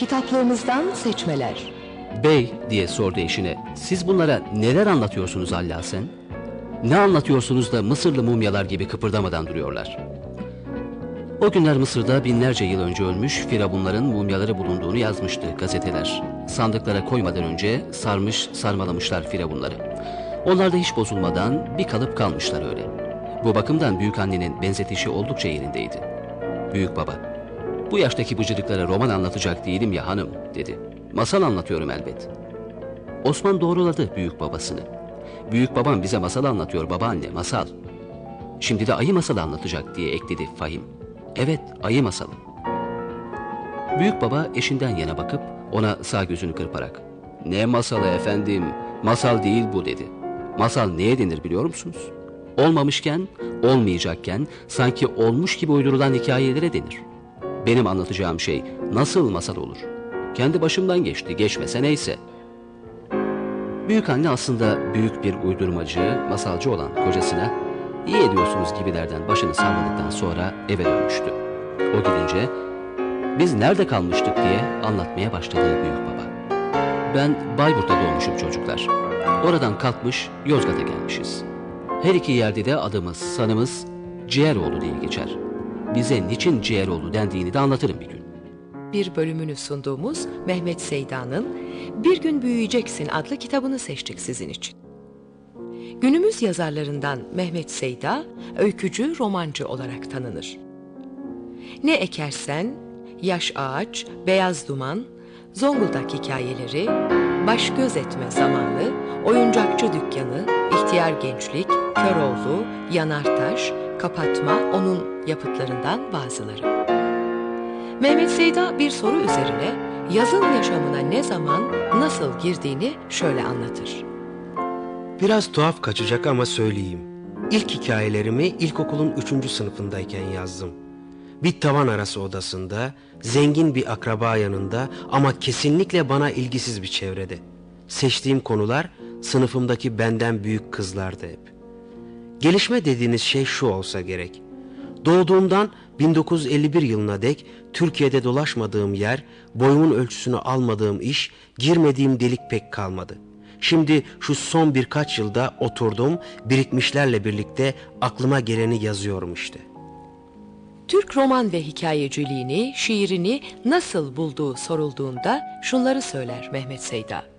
Kitaplığımızdan seçmeler. Bey diye sordu eşine. Siz bunlara neler anlatıyorsunuz Allah sen? Ne anlatıyorsunuz da Mısırlı mumyalar gibi kıpırdamadan duruyorlar? O günler Mısır'da binlerce yıl önce ölmüş firavunların mumyaları bulunduğunu yazmıştı gazeteler. Sandıklara koymadan önce sarmış sarmalamışlar firavunları. Onlar da hiç bozulmadan bir kalıp kalmışlar öyle. Bu bakımdan büyük annenin benzetişi oldukça yerindeydi. Büyük baba, bu yaştaki bıcırıklara roman anlatacak değilim ya hanım dedi. Masal anlatıyorum elbet. Osman doğruladı büyük babasını. Büyük babam bize masal anlatıyor babaanne masal. Şimdi de ayı masalı anlatacak diye ekledi Fahim. Evet ayı masalı. Büyük baba eşinden yana bakıp ona sağ gözünü kırparak. Ne masalı efendim masal değil bu dedi. Masal neye denir biliyor musunuz? Olmamışken, olmayacakken sanki olmuş gibi uydurulan hikayelere denir. Benim anlatacağım şey nasıl masal olur? Kendi başımdan geçti, geçmese neyse. Büyük anne aslında büyük bir uydurmacı, masalcı olan kocasına iyi ediyorsunuz gibilerden başını salladıktan sonra eve dönmüştü. O gidince biz nerede kalmıştık diye anlatmaya başladı büyük baba. Ben Bayburt'ta doğmuşum çocuklar. Oradan kalkmış Yozgat'a gelmişiz. Her iki yerde de adımız, sanımız Ciğeroğlu diye geçer. Bize niçin Ciğeroğlu dendiğini de anlatırım bir gün. Bir bölümünü sunduğumuz Mehmet Seyda'nın Bir Gün Büyüyeceksin adlı kitabını seçtik sizin için. Günümüz yazarlarından Mehmet Seyda, öykücü, romancı olarak tanınır. Ne ekersen, Yaş Ağaç, Beyaz Duman, Zonguldak hikayeleri, Baş Göz Etme Zamanı, Oyuncakçı Dükkanı, İhtiyar Gençlik, Köroğlu, Yanartaş, Kapatma onun yapıtlarından bazıları. Mehmet Seyda bir soru üzerine yazın yaşamına ne zaman, nasıl girdiğini şöyle anlatır. Biraz tuhaf kaçacak ama söyleyeyim. İlk hikayelerimi ilkokulun üçüncü sınıfındayken yazdım. Bir tavan arası odasında, zengin bir akraba yanında ama kesinlikle bana ilgisiz bir çevrede. Seçtiğim konular sınıfımdaki benden büyük kızlardı hep. Gelişme dediğiniz şey şu olsa gerek. Doğduğumdan 1951 yılına dek Türkiye'de dolaşmadığım yer, boyumun ölçüsünü almadığım iş, girmediğim delik pek kalmadı. Şimdi şu son birkaç yılda oturdum, birikmişlerle birlikte aklıma geleni yazıyorum işte. Türk roman ve hikayeciliğini, şiirini nasıl bulduğu sorulduğunda şunları söyler Mehmet Seyda.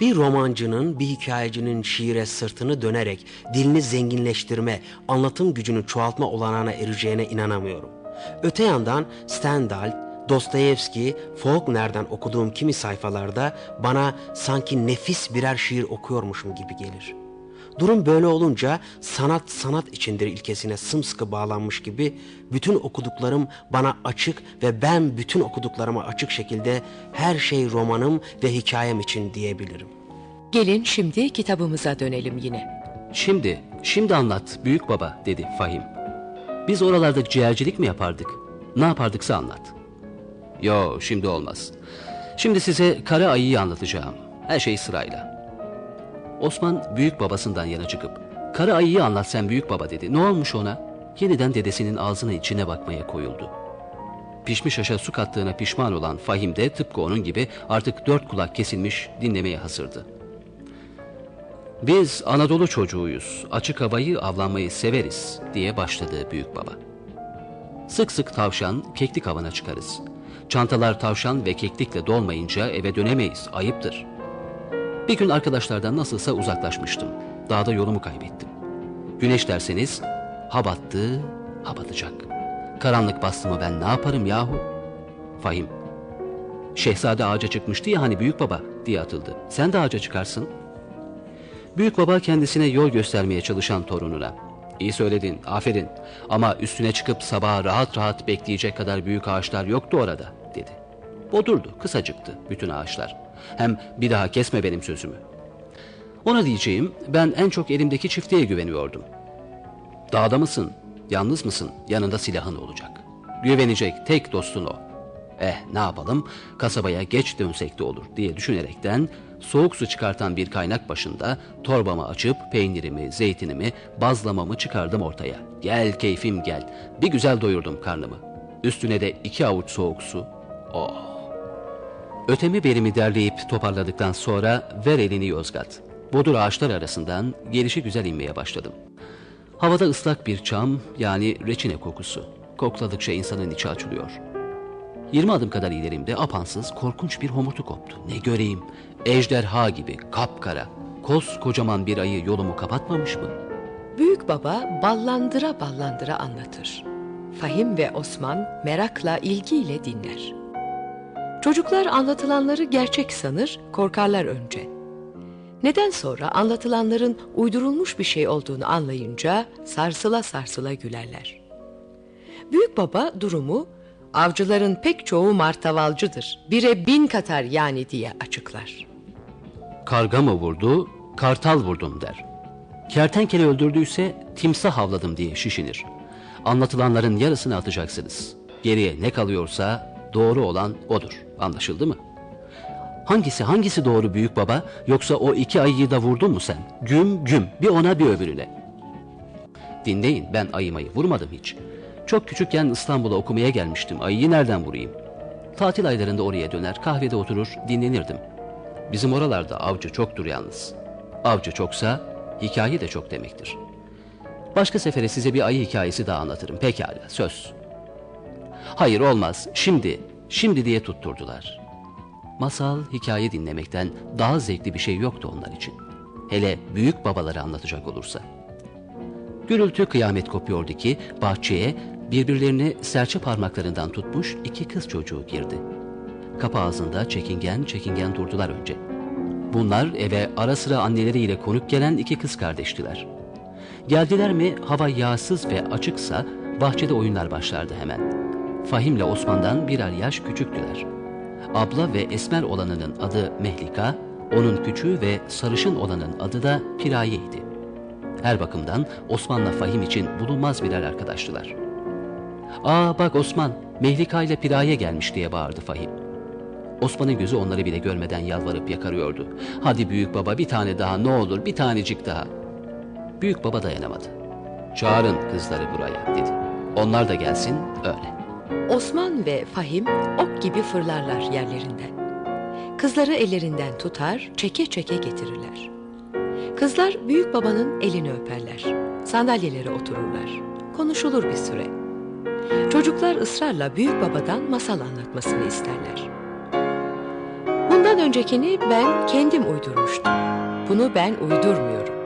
Bir romancının, bir hikayecinin şiire sırtını dönerek dilini zenginleştirme, anlatım gücünü çoğaltma olanağına ereceğine inanamıyorum. Öte yandan Stendhal, Dostoyevski, Faulkner'den okuduğum kimi sayfalarda bana sanki nefis birer şiir okuyormuşum gibi gelir. Durum böyle olunca sanat sanat içindir ilkesine sımsıkı bağlanmış gibi bütün okuduklarım bana açık ve ben bütün okuduklarıma açık şekilde her şey romanım ve hikayem için diyebilirim. Gelin şimdi kitabımıza dönelim yine. Şimdi, şimdi anlat büyük baba dedi Fahim. Biz oralarda ciğercilik mi yapardık? Ne yapardıksa anlat. Yo şimdi olmaz. Şimdi size kara ayıyı anlatacağım. Her şey sırayla. Osman büyük babasından yana çıkıp kara ayıyı anlat sen büyük baba dedi. Ne olmuş ona? Yeniden dedesinin ağzına içine bakmaya koyuldu. Pişmiş aşa su kattığına pişman olan Fahim de tıpkı onun gibi artık dört kulak kesilmiş dinlemeye hazırdı. Biz Anadolu çocuğuyuz, açık havayı avlanmayı severiz diye başladı büyük baba. Sık sık tavşan, keklik avına çıkarız. Çantalar tavşan ve keklikle dolmayınca eve dönemeyiz, ayıptır. Bir gün arkadaşlardan nasılsa uzaklaşmıştım. Dağda yolumu kaybettim. Güneş derseniz ha battı, ha batacak. Karanlık bastı mı ben ne yaparım yahu? Fahim, şehzade ağaca çıkmıştı ya hani büyük baba diye atıldı. Sen de ağaca çıkarsın. Büyük baba kendisine yol göstermeye çalışan torununa. İyi söyledin, aferin. Ama üstüne çıkıp sabaha rahat rahat bekleyecek kadar büyük ağaçlar yoktu orada, dedi. Bodurdu, kısacıktı bütün ağaçlar. Hem bir daha kesme benim sözümü. Ona diyeceğim, ben en çok elimdeki çiftliğe güveniyordum. Dağda mısın, yalnız mısın, yanında silahın olacak. Güvenecek tek dostun o. Eh ne yapalım, kasabaya geç dönsek de olur diye düşünerekten soğuk su çıkartan bir kaynak başında torbamı açıp peynirimi, zeytinimi, bazlamamı çıkardım ortaya. Gel keyfim gel. Bir güzel doyurdum karnımı. Üstüne de iki avuç soğuk su. Oh! Ötemi verimi derleyip toparladıktan sonra ver elini Yozgat. Bodur ağaçlar arasından gelişi güzel inmeye başladım. Havada ıslak bir çam yani reçine kokusu. Kokladıkça insanın içi açılıyor. 20 adım kadar ilerimde apansız korkunç bir homurtu koptu. Ne göreyim? Ejderha gibi kapkara. Koskocaman bir ayı yolumu kapatmamış mı? Büyük baba ballandıra ballandıra anlatır. Fahim ve Osman merakla, ilgiyle dinler. Çocuklar anlatılanları gerçek sanır, korkarlar önce. Neden sonra anlatılanların uydurulmuş bir şey olduğunu anlayınca sarsıla sarsıla gülerler. Büyük baba durumu avcıların pek çoğu martavalcıdır. Bire bin katar yani diye açıklar. Karga mı vurdu, kartal vurdum der. Kertenkele öldürdüyse timsah havladım diye şişinir. Anlatılanların yarısını atacaksınız. Geriye ne kalıyorsa doğru olan odur. Anlaşıldı mı? Hangisi hangisi doğru büyük baba yoksa o iki ayıyı da vurdun mu sen? Güm güm bir ona bir öbürüne. Dinleyin ben ayımayı vurmadım hiç. Çok küçükken İstanbul'a okumaya gelmiştim. Ayıyı nereden vurayım? Tatil aylarında oraya döner kahvede oturur dinlenirdim. Bizim oralarda avcı çoktur yalnız. Avcı çoksa hikaye de çok demektir. Başka sefere size bir ayı hikayesi daha anlatırım. Pekala söz. Hayır olmaz. Şimdi, şimdi diye tutturdular. Masal, hikaye dinlemekten daha zevkli bir şey yoktu onlar için. Hele büyük babaları anlatacak olursa. Gürültü kıyamet kopuyordu ki bahçeye birbirlerini serçe parmaklarından tutmuş iki kız çocuğu girdi. Kapı ağzında çekingen çekingen durdular önce. Bunlar eve ara sıra anneleriyle konuk gelen iki kız kardeştiler. Geldiler mi hava yağsız ve açıksa bahçede oyunlar başlardı hemen. Fahim'le Osman'dan birer yaş küçüktüler. Abla ve esmer olanının adı Mehlika, onun küçüğü ve sarışın olanın adı da Piraye'ydi. Her bakımdan Osman'la Fahim için bulunmaz birer arkadaştılar. ''Aa bak Osman, Mehlika ile Piraye gelmiş.'' diye bağırdı Fahim. Osman'ın gözü onları bile görmeden yalvarıp yakarıyordu. ''Hadi büyük baba bir tane daha ne olur bir tanecik daha.'' Büyük baba dayanamadı. ''Çağırın kızları buraya.'' dedi. ''Onlar da gelsin öyle.'' Osman ve Fahim ok gibi fırlarlar yerlerinden. Kızları ellerinden tutar, çeke çeke getirirler. Kızlar büyük babanın elini öperler. Sandalyelere otururlar. Konuşulur bir süre. Çocuklar ısrarla büyük babadan masal anlatmasını isterler. Bundan öncekini ben kendim uydurmuştum. Bunu ben uydurmuyorum.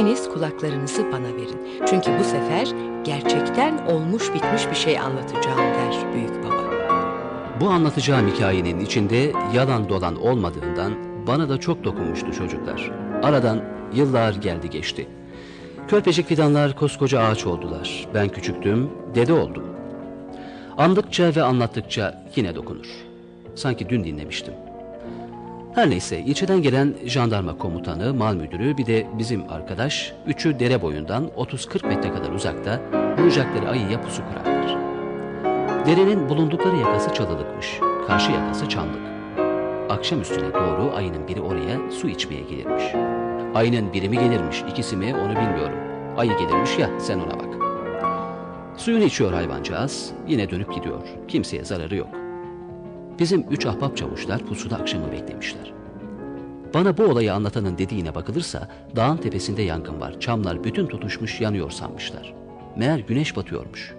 Hepiniz kulaklarınızı bana verin. Çünkü bu sefer gerçekten olmuş bitmiş bir şey anlatacağım der büyük baba. Bu anlatacağım hikayenin içinde yalan dolan olmadığından bana da çok dokunmuştu çocuklar. Aradan yıllar geldi geçti. Körpecik fidanlar koskoca ağaç oldular. Ben küçüktüm, dede oldum. Andıkça ve anlattıkça yine dokunur. Sanki dün dinlemiştim. Her neyse ilçeden gelen jandarma komutanı, mal müdürü bir de bizim arkadaş üçü dere boyundan 30-40 metre kadar uzakta vuracakları ayıya pusu kurarlar. Derenin bulundukları yakası çalılıkmış, karşı yakası çamlık. Akşam üstüne doğru ayının biri oraya su içmeye gelirmiş. Ayının biri mi gelirmiş, ikisi mi onu bilmiyorum. Ayı gelirmiş ya sen ona bak. Suyunu içiyor hayvancağız, yine dönüp gidiyor. Kimseye zararı yok. Bizim üç ahbap çavuşlar pusuda akşamı beklemişler. Bana bu olayı anlatanın dediğine bakılırsa dağın tepesinde yangın var. Çamlar bütün tutuşmuş yanıyor sanmışlar. Meğer güneş batıyormuş.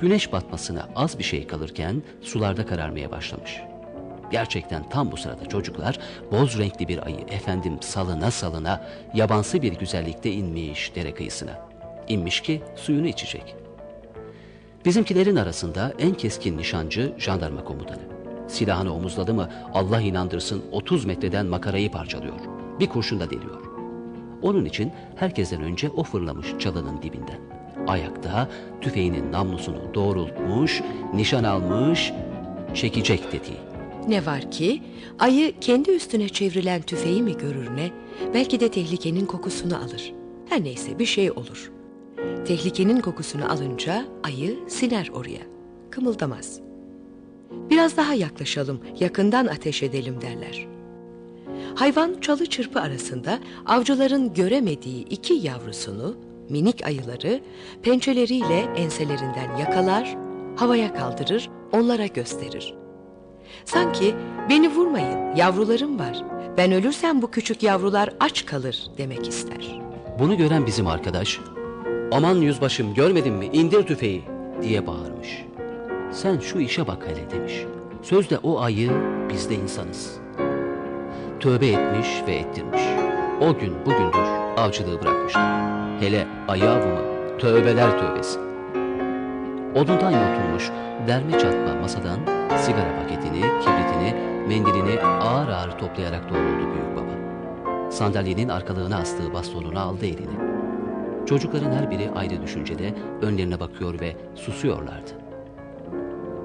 Güneş batmasına az bir şey kalırken sularda kararmaya başlamış. Gerçekten tam bu sırada çocuklar boz renkli bir ayı efendim salına salına yabansı bir güzellikte inmiş dere kıyısına. İnmiş ki suyunu içecek. Bizimkilerin arasında en keskin nişancı jandarma komutanı. Silahını omuzladı mı Allah inandırsın 30 metreden makarayı parçalıyor. Bir kurşun da deliyor. Onun için herkesten önce o fırlamış çalının dibinden. Ayakta tüfeğinin namlusunu doğrultmuş, nişan almış, çekecek dediği. Ne var ki ayı kendi üstüne çevrilen tüfeği mi görür ne, belki de tehlikenin kokusunu alır. Her neyse bir şey olur. Tehlikenin kokusunu alınca ayı siner oraya. Kımıldamaz. Biraz daha yaklaşalım, yakından ateş edelim derler. Hayvan çalı çırpı arasında avcıların göremediği iki yavrusunu, minik ayıları pençeleriyle enselerinden yakalar, havaya kaldırır, onlara gösterir. Sanki beni vurmayın, yavrularım var. Ben ölürsem bu küçük yavrular aç kalır demek ister. Bunu gören bizim arkadaş, aman yüzbaşım görmedin mi indir tüfeği diye bağırmış. Sen şu işe bak hele demiş. Sözde o ayı biz de insanız. Tövbe etmiş ve ettirmiş. O gün bugündür avcılığı bırakmışlar. Hele ayı avı mı? Tövbeler tövbesi. Odundan yutulmuş derme çatma masadan sigara paketini, kibritini, mendilini ağır ağır toplayarak doğruldu büyük baba. Sandalyenin arkalığına astığı bastonunu aldı eline. Çocukların her biri ayrı düşüncede önlerine bakıyor ve susuyorlardı.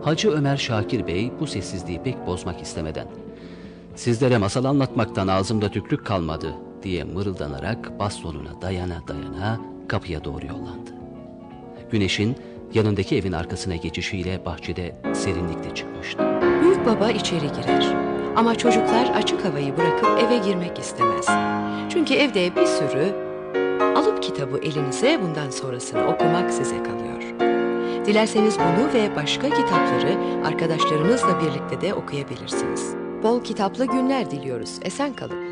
Hacı Ömer Şakir Bey bu sessizliği pek bozmak istemeden Sizlere masal anlatmaktan ağzımda tükrük kalmadı diye mırıldanarak bastonuna dayana dayana kapıya doğru yollandı. Güneşin yanındaki evin arkasına geçişiyle bahçede serinlikte çıkmıştı. Büyük baba içeri girer. Ama çocuklar açık havayı bırakıp eve girmek istemez. Çünkü evde bir sürü alıp kitabı elinize bundan sonrasını okumak size kalıyor. Dilerseniz bunu ve başka kitapları arkadaşlarınızla birlikte de okuyabilirsiniz. Bol kitaplı günler diliyoruz. Esen kalın.